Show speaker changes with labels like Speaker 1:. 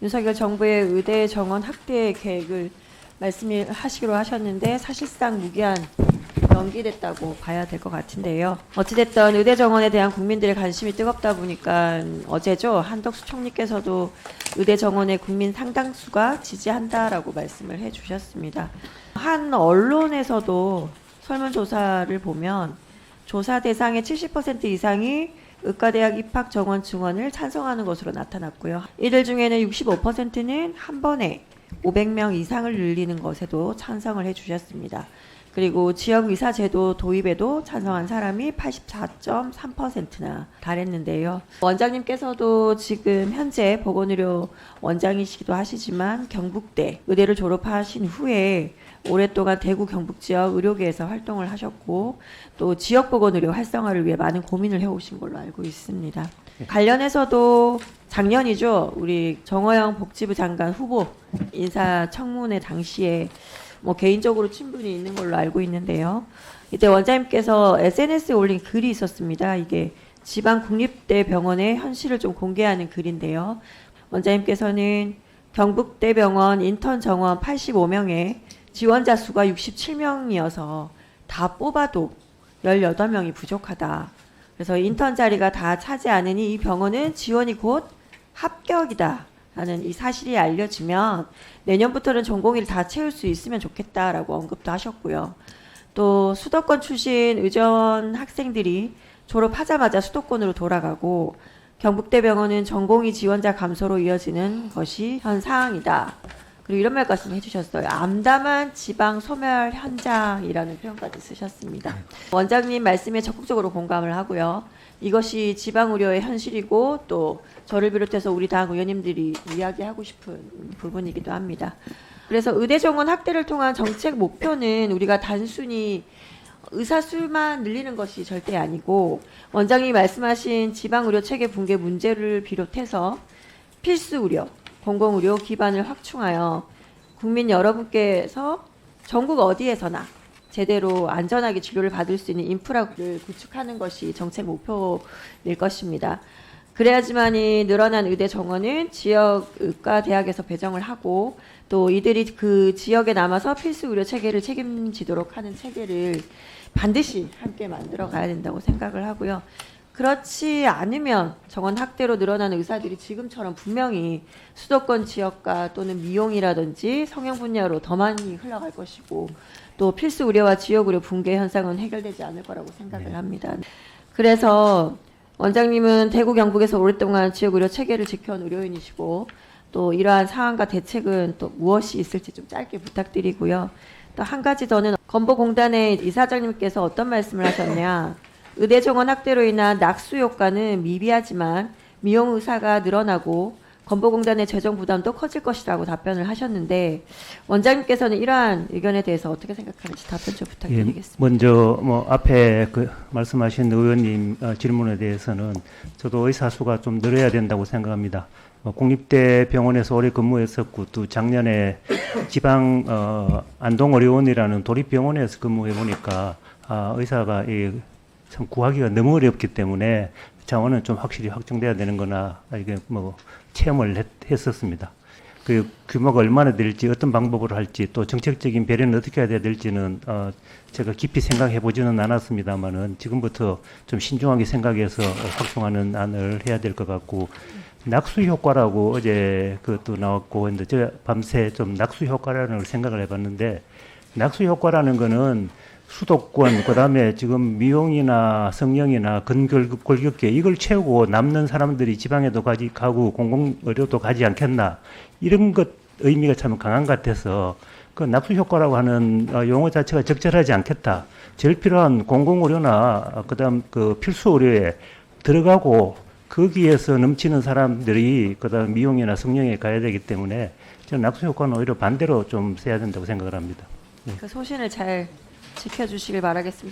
Speaker 1: 윤석열 정부의 의대 정원 확대 계획을 말씀하시기로 하셨는데 사실상 무기한 연기됐다고 봐야 될 것 같은데요. 어찌됐든 의대 정원에 대한 국민들의 관심이 뜨겁다 보니까 어제죠 한덕수 총리께서도 의대 정원의 국민 상당수가 지지한다라고 말씀을 해주셨습니다. 한 언론에서도 설문조사를 보면 조사 대상의 70% 이상이 의과대학 입학 정원 증원을 찬성하는 것으로 나타났고요. 이들 중에는 65%는 한 번에 500명 이상을 늘리는 것에도 찬성을 해주셨습니다. 그리고 지역 의사 제도 도입에도 찬성한 사람이 84.3%나 달했는데요. 원장님께서도 지금 현재 보건의료 원장이시기도 하시지만 경북대 의대를 졸업하신 후에 오랫동안 대구 경북 지역 의료계에서 활동을 하셨고 또 지역 보건 의료 활성화를 위해 많은 고민을 해오신 걸로 알고 있습니다. 관련해서도 작년이죠. 우리 정호영 복지부 장관 후보 인사 청문회 당시에 뭐 개인적으로 친분이 있는 걸로 알고 있는데요. 이때 원장님께서 SNS에 올린 글이 있었습니다. 이게 지방 국립대 병원의 현실을 좀 공개하는 글인데요. 원장님께서는 경북대병원 인턴 정원 85명에 지원자 수가 67명이어서 다 뽑아도 18명이 부족하다. 그래서 인턴 자리가 다 차지 않으니 이 병원은 지원이 곧 합격이다. 라는 이 사실이 알려지면 내년부터는 전공의를 다 채울 수 있으면 좋겠다라고 언급도 하셨고요. 또 수도권 출신 의전 학생들이 졸업하자마자 수도권으로 돌아가고 경북대병원은 전공의 지원자 감소로 이어지는 것이 현 상황이다. 그리고 이런 말씀 해주셨어요. 암담한 지방 소멸 현장이라는 표현까지 쓰셨습니다. 원장님 말씀에 적극적으로 공감을 하고요. 이것이 지방 의료의 현실이고 또 저를 비롯해서 우리 당 의원님들이 이야기하고 싶은 부분이기도 합니다. 그래서 의대 정원 확대를 통한 정책 목표는 우리가 단순히 의사 수만 늘리는 것이 절대 아니고 원장님이 말씀하신 지방 의료 체계 붕괴 문제를 비롯해서 필수 의료, 공공 의료 기반을 확충하여 국민 여러분께서 전국 어디에서나 제대로 안전하게 치료를 받을 수 있는 인프라를 구축하는 것이 정책 목표일 것입니다. 그래야지만이 늘어난 의대 정원은 지역 의과 대학에서 배정을 하고 또 이들이 그 지역에 남아서 필수 의료 체계를 책임지도록 하는 체계를 반드시 함께 만들어 가야 된다고 생각을 하고요. 그렇지 않으면 정원 확대로 늘어난 의사들이 지금처럼 분명히 수도권 지역과 또는 미용이라든지 성형 분야로 더 많이 흘러갈 것이고 또 필수 의료와 지역 의료 붕괴 현상은 해결되지 않을 거라고 생각을 합니다. 그래서 원장님은 대구 경북에서 오랫동안 지역 의료 체계를 지켜온 의료인이시고 또 이러한 상황과 대책은 또 무엇이 있을지 좀 짧게 부탁드리고요. 또 한 가지 더는 건보공단의 이사장님께서 어떤 말씀을 하셨냐. 의대 정원 확대로 인한 낙수 효과는 미비하지만 미용 의사가 늘어나고 건보공단의 재정 부담도 커질 것이라고 답변을 하셨는데 원장님께서는 이러한 의견에 대해서 어떻게 생각하는지 답변 좀
Speaker 2: 예,
Speaker 1: 부탁드리겠습니다.
Speaker 2: 먼저 뭐 앞에 그 말씀하신 의원님 어, 질문에 대해서는 저도 의사 수가 좀 늘어야 된다고 생각합니다. 어, 국립대 병원에서 오래 근무했었고 또 작년에 지방 어, 안동의료원이라는 도립병원에서 근무해 보니까 아, 의사가 이, 참 구하기가 너무 어렵기 때문에 자원은 좀 확실히 확정돼야 되는 거나 이게 뭐 체험을 했, 했었습니다. 그 규모가 얼마나 될지 어떤 방법으로 할지 또 정책적인 배려는 어떻게 해야 될지는 어 제가 깊이 생각해 보지는 않았습니다만은 지금부터 좀 신중하게 생각해서 확충하는 안을 해야 될 것 같고 낙수 효과라고 어제 그것도 나왔고 했는데 제가 밤새 좀 낙수 효과라는 걸 생각을 해봤는데 낙수 효과라는 거는 수도권 그다음에 지금 미용이나 성형이나 근골 골격계 이걸 채우고 남는 사람들이 지방에도 가지 가고 공공 의료도 가지 않겠나 이런 것 의미가 참 강한 것 같아서 그 낙수 효과라고 하는 어, 용어 자체가 적절하지 않겠다. 제일 필요한 공공 의료나 어, 그다음 그 필수 의료에 들어가고 거기에서 넘치는 사람들이 그다음 미용이나 성형에 가야 되기 때문에 저는 낙수 효과는 오히려 반대로 좀 써야 된다고 생각을 합니다.
Speaker 1: 그 소신을 잘 지켜주시길 바라겠습니다.